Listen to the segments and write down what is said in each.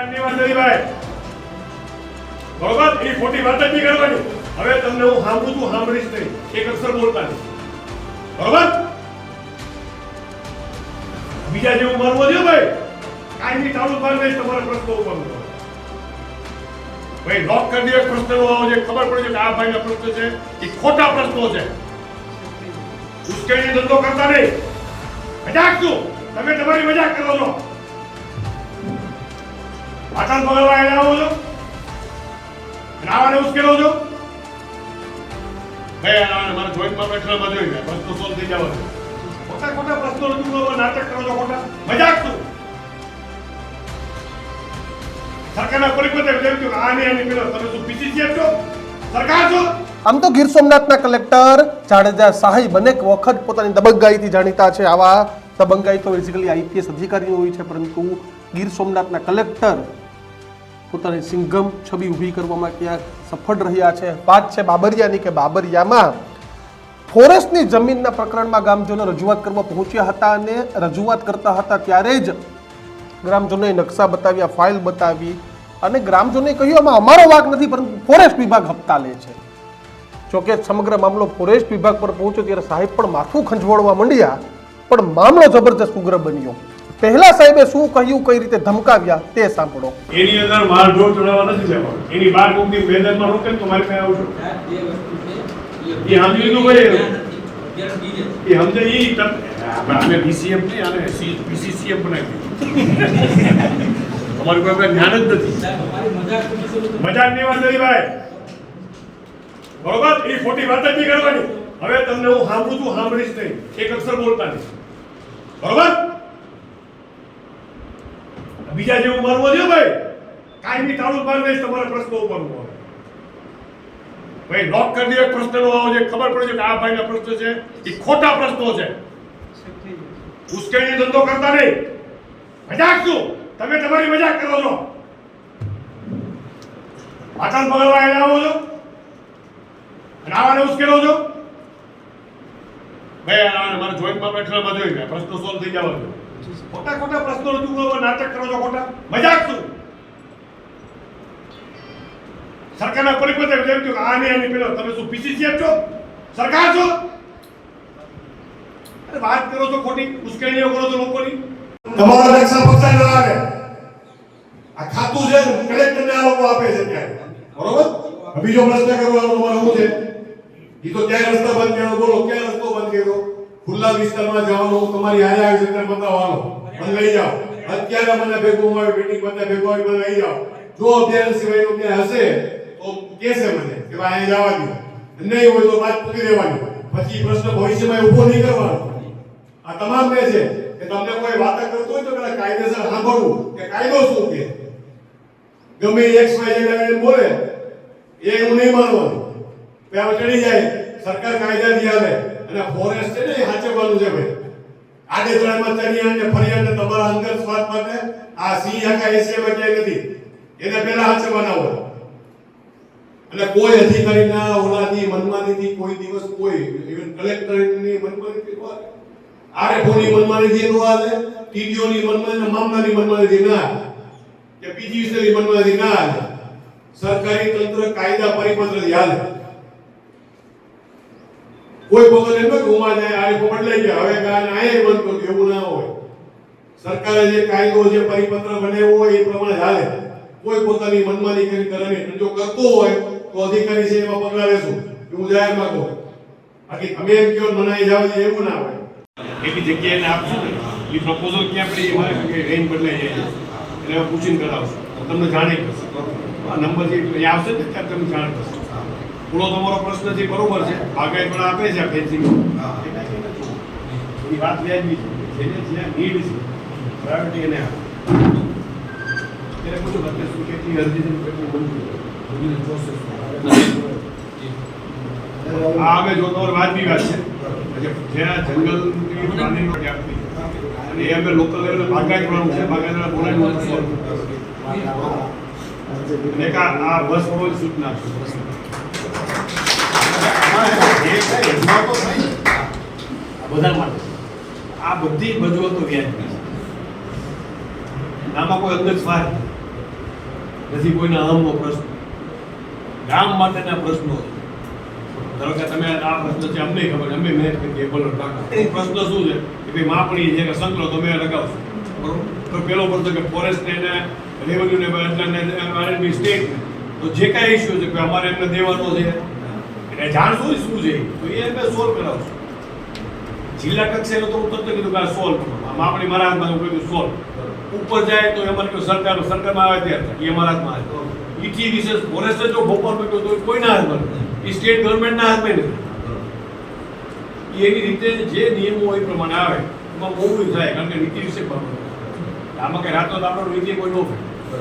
ધન્યવાદ છું બરોબર બીજા જેવું મારવો જો ભાઈ. કાયમી ચાલુ બાર નહીં તમારા પ્રશ્નો ઉપર ભાઈ લોક કરી દે પ્રશ્ન આવે છે ખબર પડે છે કે આ ભાઈના પ્રશ્ન છે, એ ખોટા પ્રશ્નો છે. ઉશ્કેરણી ધંધો કરતા નહીં. મજાક શું? તમે તમારી મજાક કરો છો. પાટણ પગલવા એને આવો છો? નાવાને ઉશ્કેલો છો? ભાઈ આને મારા જોઈન્ટમાં બેઠેલામાં જોઈ ગયા તો સોલ્વ થઈ જવા ખોટા ખોટા પ્રશ્નો રજૂ કરો, નાટક કરો છો ખોટા. મજાક શું સરકારના પરિપત્ર જેમ કે આને આની પેલો તમે શું પીસીસીએફ છો સરકાર છો? આમ તો ગીર સોમનાથના કલેક્ટર જાડેજા સાહેબ અનેક વખત પોતાની દબંગાઈથી જાણીતા છે. આવા દબંગાઈ તો બેઝિકલી આઈપીએસ અધિકારીઓ હોય છે, પરંતુ ગીર સોમનાથના કલેક્ટર પોતાની સિંઘમ છબી ઊભી કરવામાં ક્યાં સફળ રહ્યા છે? વાત છે બાબરિયાની કે બાબરિયામાં ફોરેસ્ટની જમીનના પ્રકરણમાં ગામજનો રજૂઆત કરવા પહોંચ્યા હતા અને રજૂઆત કરતા હતા ત્યારે જ ગ્રામજનોએ નકશા બતાવ્યા, ફાઇલ બતાવી અને ગ્રામજનોએ કહ્યું, આમાં અમારો વાક નથી, પરંતુ ફોરેસ્ટ વિભાગ હપ્તા લે છે. જોકે સમગ્ર મામલો ફોરેસ્ટ વિભાગ પર પહોંચ્યો ત્યારે સાહેબ પણ માથું ખંજવાળવા માંડ્યા, પણ મામલો જબરજસ્ત ઉગ્ર બન્યો. પહેલા સાહેબે શું કહ્યું કઈ રીતે ધમકાવ્યા તે સાંભળો. એની અંદર મારઢોર ચડાવવા નથી લેવાનો એની બાર કોકની મેદાનમાં રોકે તો મારી પાસે આવશો એ સમજી લીધું ભાઈ એ સમજે ઈ આને DCM નહીં, આને બીસીસીએમ બનાવી દીધું. તમારી કોઈ પાસે જ્ઞાન જ નથી. મજાક નહીં વાત કરી ભાઈ. બરોબર? એ ખોટી વાત જ નહીં કરવાની. હવે તમને હું સાંભળું છું સાંભળીશ નહીં. એક અક્ષર બોલતા નહીં. બરોબર? બીજા જેવું મારવો છે ભાઈ, કાયમી તાળું મારી નહીં તમારા પ્રશ્નો ઉપર આવે ભાઈ લોક કરી દે પ્રશ્ન નો આવે છે ખબર પડે છે કે આ ભાઈના પ્રશ્ન છે, એ ખોટા પ્રશ્નો છે. ઉશ્કેરણી ધંધો કરતા નહીં. મજાક શું? તમે તમારી મજાક કરો છો. પાટણ પગલવા એને આવો છો. અને આવાને ઉશ્કેરો છો. ભાઈ આને મારા જોઈન્ટમાં બેઠેલામાં જોઈ ગયા પ્રશ્નો સોલ્વ થઈ જવા છે ખોટા ખોટા પ્રશ્નો રજૂ કરો નાટક કરો છો ખોટા. મજાક શું? સરકારના પરિપત્ર જેમ કે આ ને આની પેલો તમે શું પીસીસીએફ છો? સરકાર છો? વાત કરો છો ખોટી મુશ્કેલીઓ કરો છો લોકોની. તમારા રક્ષણ પક્ષ ના આવે. આ ખાતું છે કલેક્ટર ને આ લોકો આપે છે ત્યારે બરોબર? બીજો પ્રશ્ન કરવાનો તમારો શું છે? એ તો ક્યાં રસ્તા બંધ કર્યો? બોલો, ક્યાં રસ્તો બંધ કર્યો? ખુલ્લા વિસ્તારમાં જવાનો તમારી હારે આવી શકે બતાવવાનો મને લઈ જાઓ. અત્યારે મને ભેગું હોય મીટિંગ બધા ભેગું હોય મને લઈ જાઓ. જો અભિયાન સિવાય ક્યાંય હશે, તો કેસે મને કે ભાઈ, અહીંયા જવા દો નહીં હોય તો વાત પૂરી દેવાની પછી પ્રશ્ન ભવિષ્યમાં ઊભો નહીં કરવાનો. આ તમામ ને છે કે તમને કોઈ વાત કરતો હોય તો પેલા કાયદેસર સાંભળવું કે કાયદો શું કે? ગમે એક્સ વાય ઝેડ બોલે, એ હું નહીં માનવાનું. ત્યાં ચડી જાય. સરકાર કાયદા થી આવે. અને ફોરેસ્ટ છે ને, એ સાચવવાનું છે ભાઈ. ત્રણમાં ચડિયા ને ફરિયાદ ને તમારા અંદર સ્વાદ માટે આ સિંહ આખા એશિયામાં ક્યાંય નથી. એને પહેલા સાચવવાના હોય. અને કોઈ અધિકારીના ઓલાથી, મનમાનીથી કોઈ દિવસ કોઈ ઇવન કલેક્ટરની મનમાનીથી નો આવે. આરએફઓની મનમાનીથી નો આવે, ટીડીઓની મનમાની, મામલાની મનમાનીથી ના આવે. કે પીજીસીની મનમાનીથી ના સરકારી તંત્ર કાયદા પરિપત્ર હાલે. કોઈ વખત એમ નથી ઉમા જાય આરએફઓ બદલાઈ ગયા. હવે કાલ આયે બંધ કરી એવું ના હોય. સરકારે જે કાયદો જે પરિપત્ર બનાવ્યો હોય એ પ્રમાણે હાલે. કોઈ પોતાની મનમાની કરી કરે જો કરતો હોય તો અધિકારી છે એમાં પગલા લેશું. એવું જાહેરમાં કહું બાકી અમે એમ કહો મનાઈ જાવ એવું ના હોય. એવી જગ્યાએ આપશું ને, એ પ્રપોઝલ ક્યાં એ મારે રેન્જ બદલાઈ જાય એટલે પૂછીને કરાવશું તમને જાણે પડશે આ નંબર જે આવશે ને ત્યારે તમને જાણ કરશે. પૂરો તમારો પ્રશ્ન છે બરોબર છે. બાગાયત પણ આપે છે ફેન્સિંગ એ વાત વ્યાજબી છે જેને જ્યાં નીડ છે પ્રાયોરિટી એને આપે. પૂછો અત્યારે શું કેટલી અરજી છે કેટલું આ અમે જો તમારે વાજબી વાત છે. જ્યાં જંગલ પ્લાનિંગ અને એ અમે લોકલ લેવલે બાગાયત વાળું છે બાગાયત અને આ બસ સૂચના છે. બધા માટે. આ બધી બધું વ્યાજબી છે. આમાં કોઈ અંદર સ્વાર્થ નથી. કોઈના અહમનો પ્રશ્ન. ગામ માટેના પ્રશ્નો ધારો કે તમે આ પ્રશ્ન છે, અમને ખબર અમે મેં કરીએ બોલો પ્રશ્ન શું છે? કે ભાઈ માપણી છે કે સંકલો તમે લગાવશો. બરોબર? તો પેલો પ્રશ્ન કે ફોરેસ્ટ ને રેવન્યુ ને, એટલે સ્ટેટ તો જે કાંઈ ઇસ્યુ છે કે અમારે એમને દેવાનો છે. જાણશું શું છે? ઈ. તો એ અમે સોલ્વ કરાવશું જિલ્લા કક્ષાએ તો હું તરત કીધું કે આ સોલ્વ કરો. આમ આપણી મારા હાથમાં હું કીધું સોલ્વ ઉપર જાય તો એમાં કીધું સરકાર સરકારમાં આવે ત્યારે એ અમારા હાથમાં આવે ઈથી વિશેષ ફોરેસ્ટ જો ભોપાલ મૂક્યો તો કોઈના હાથમાં નથી. એ સ્ટેટ ગવર્મેન્ટના હાથમાં નથી. એ એની રીતે જે નિયમો હોય એ પ્રમાણે આવે, એમાં બહુ ઈ થાય. કારણ કે નીતિ વિશે પણ આમાં કઈ રાતો આપણો નીતિ કોઈ ન હોય.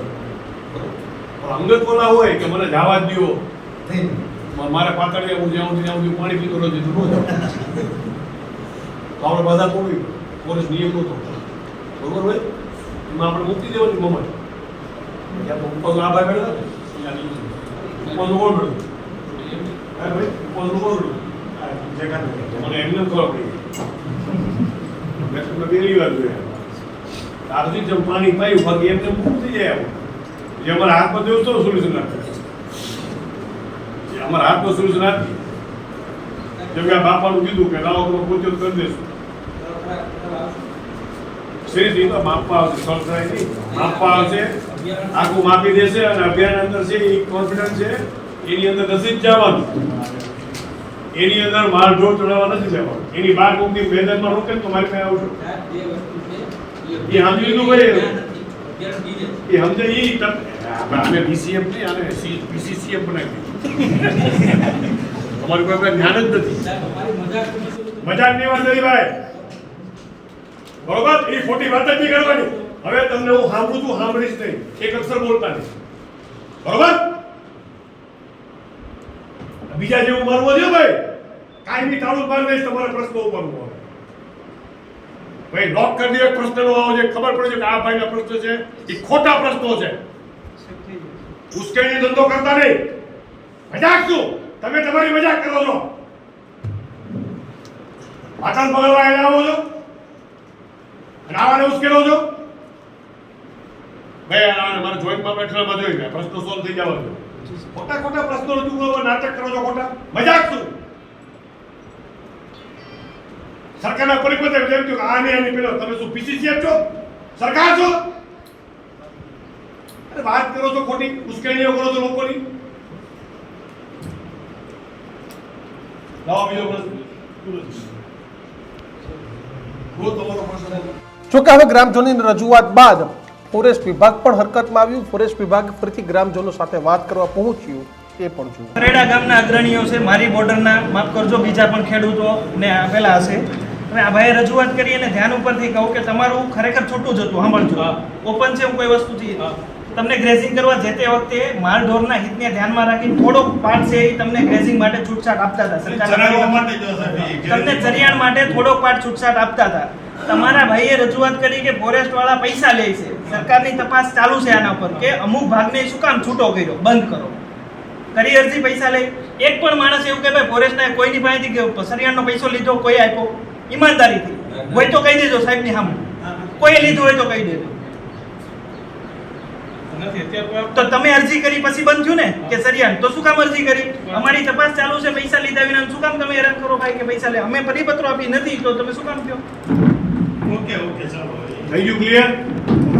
પણ અંગત ઓલા હોય કે મને જવા જ દ્યો. મ- મારે પાતળી હું જ્યાં સુધી સુધી પાણી પીતો રહ્યો તો આપણે બધા તોડવી પોલીસ નિયમો તો બરોબર હોય એમાં આપણે મુક્તિ દેવાની તો ઉપર આ ભાઈ મેળવ્યો હતા. કોણ. મને એમને ખબર પડી. મેં તમને પહેલી વાર જોયા. આ બધી જેમ પાણી પાયું, બાકી એમને મૂકું થઈ જાય આવું. જે અમારા હાથમાં દેવું તો સોલ્યુશન જે અમારા હાથમાં સોલ્યુશન નથી. જેમ કે આ બાપાનું કીધું કે તમે પોતે કરી દેશું. શ્રીજી તો માપવા આવશે સરસરાય નહીં. માપવા આવશે આખું માપી દેશે અને અભિયાન અંદર છે એ કોન્ફિડન્સ છે એની અંદર નથી જ જવાનું. એની અંદર માલઢોર ચડાવવા નથી જવાનું. એની બાર કોકની મેદાનમાં રોકે તો મારી પાસે આવશો એ સમજી લીધું ભાઈ એ? સમજે આપણે અમે બીસીએમ નહીં અને બીસીસીએમ બનાવી. તમારી કોઈ જ્ઞાન જ નથી. મજાકની વાત નથી ભાઈ. બરોબર? એ ખોટી વાત જ નહીં કરવાની. હવે તમને હું સાંભળું છું, સાંભળીશ નહીં. એક અક્ષર બોલતા નહીં. બરોબર? બીજા જેવું મારવું છે ભાઈ, કાયમી તાળું મારી દઈશ, તમારા પ્રશ્નો ઉપર હું ભાઈ લોક કરી દે પ્રશ્નનો આવો છે ખબર પડે છે કે આ ભાઈના પ્રશ્ન છે, એ ખોટા પ્રશ્નો છે. ઉશ્કેરણી ધંધો કરતા નહીં. મજાક શું? તમે તમારી મજાક કરો છો. પાછળ પગલવા એને આવો છો? આવાને ઉશ્કેરો છો? ભાઈ આ મારા જોઈન્ટમાં બેઠેલામાં જોઈ ગયા. પ્રશ્નો સોલ્વ થઈ જવા છો ખોટા ખોટા પ્રશ્નો રજૂ કરો નાટક કરો છો ખોટા. મજાક શું? સરકારના પરિપત્ર જેમ કે આ ને આની પેલો તમે શું પીસીસીએફ છો? સરકાર છો? વાત કરો છો ખોટી ઉશ્કેરણીઓ કરો છો લોકોની. લાવો બીજો પ્રશ્ન. બોલો તમારો પ્રશ્ન. જોકે હવે ગ્રામજનોની રજૂઆત બાદ ફોરેસ્ટ વિભાગ પણ હરકતમાં આવ્યું. ફોરેસ્ટ વિભાગ ફરીથી ગ્રામજનો સાથે વાત કરવા પહોંચ્યું એ પણ જુઓ ખરેડા ગામના અગ્રણીઓ છે મારી બોર્ડરના માફ કરજો બીજા પણ ખેડૂતો ને આપેલા હશે અને આ ભાઈએ રજૂઆત કરી અને ધ્યાન ઉપરથી કહું કે તમારું ખરેખર છૂટું જ હતું. સાંભળજો. ઓપન છે હું કોઈ વસ્તુથી તમને ગ્રેઝિંગ કરવા જે તે વખતે માલ ઢોરના હિતને ધ્યાનમાં રાખી થોડોક પાર્ટ છે એ તમને ગ્રેઝિંગ માટે છૂટછાટ આપતા હતા. તમને ચરિયાણ માટે થોડોક પાર્ટ છૂટછાટ આપતા હતા. તમારા ભાઈએ રજૂઆત કરી કે ફોરેસ્ટ વાળા પૈસા લે છે. સરકારની તપાસ ચાલુ છે આના પર કે અમુક ભાગને શું કામ છૂટો કર્યો? બંધ કરો. કરી અરજી પૈસા લે એક પણ માણસ એવું કે ભાઈ ફોરેસ્ટના કોઈની પાસેથી કે સરિયાણનો પૈસો લીધો કોઈ આપ્યો? ઈમાનદારીથી. હોય તો કહી દેજો સાહેબની સામે. કોઈ લીધું હોય તો કહી દેજો. તો તમે અરજી કરી પછી બંધ થયું ને? કે સરિયાન તો શું કામ અરજી કરી? અમારી તપાસ ચાલુ છે પૈસા લીધા વિના શું કામ તમે હેરાન કરો ભાઈ કે પૈસા લે? અમે પરિપત્રો આપી નથી તો તમે શું કામ કહો? થઈ ગયું ક્લિયર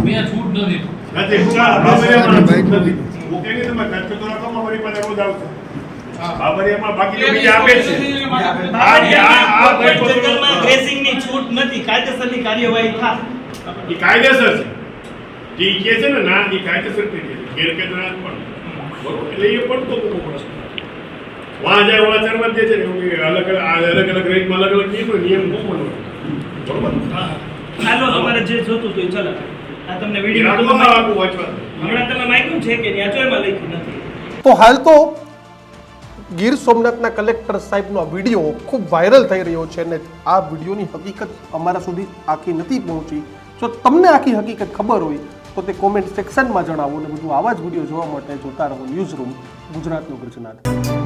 મેં છૂટ નથી. નથી ચાલ બાબરિયામાં છૂટ નથી. ઓકે ને તમે કચ્છ તો રાખો મારી પાસે રોજ આવશે. બાબરિયામાં બાકી તો બીજા આપે છે. આ- આ ગ્રેઝિંગની છૂટ નથી કાયદેસરની કાર્યવાહી થાય. એ કાયદેસર છે. ઈ કે છે ને ના એ કાયદેસર કરી ગેરકાયદેસર ના પણ. બરોબર? એટલે એ પણ તો મોટો પ્રશ્ન વાજા જાય વાં છે ને અલગ અલગ અલગ અલગ રેન્જમાં અલગ અલગ નિયમ નિયમ બહુ બનવાનો બરોબર? ચાલો તમારે જે જોતું હતું ચાલો. આ તમને વીડિયો હમણાં તમે માગ્યું છે કે ત્યાં એમાં લખ્યું નથી. તો હાલ તો ગીર સોમનાથના કલેક્ટર સાહેબનો આ વીડિયો ખૂબ વાયરલ થઈ રહ્યો છે અને આ વિડીયોની હકીકત અમારા સુધી આખી નથી પહોંચી. જો તમને આખી હકીકત ખબર હોય તો તે કોમેન્ટ સેક્શનમાં જણાવો અને બધું આવા જ વીડિયો જોવા માટે જોતા રહો ન્યૂઝ રૂમ ગુજરાતનું ગુજરાત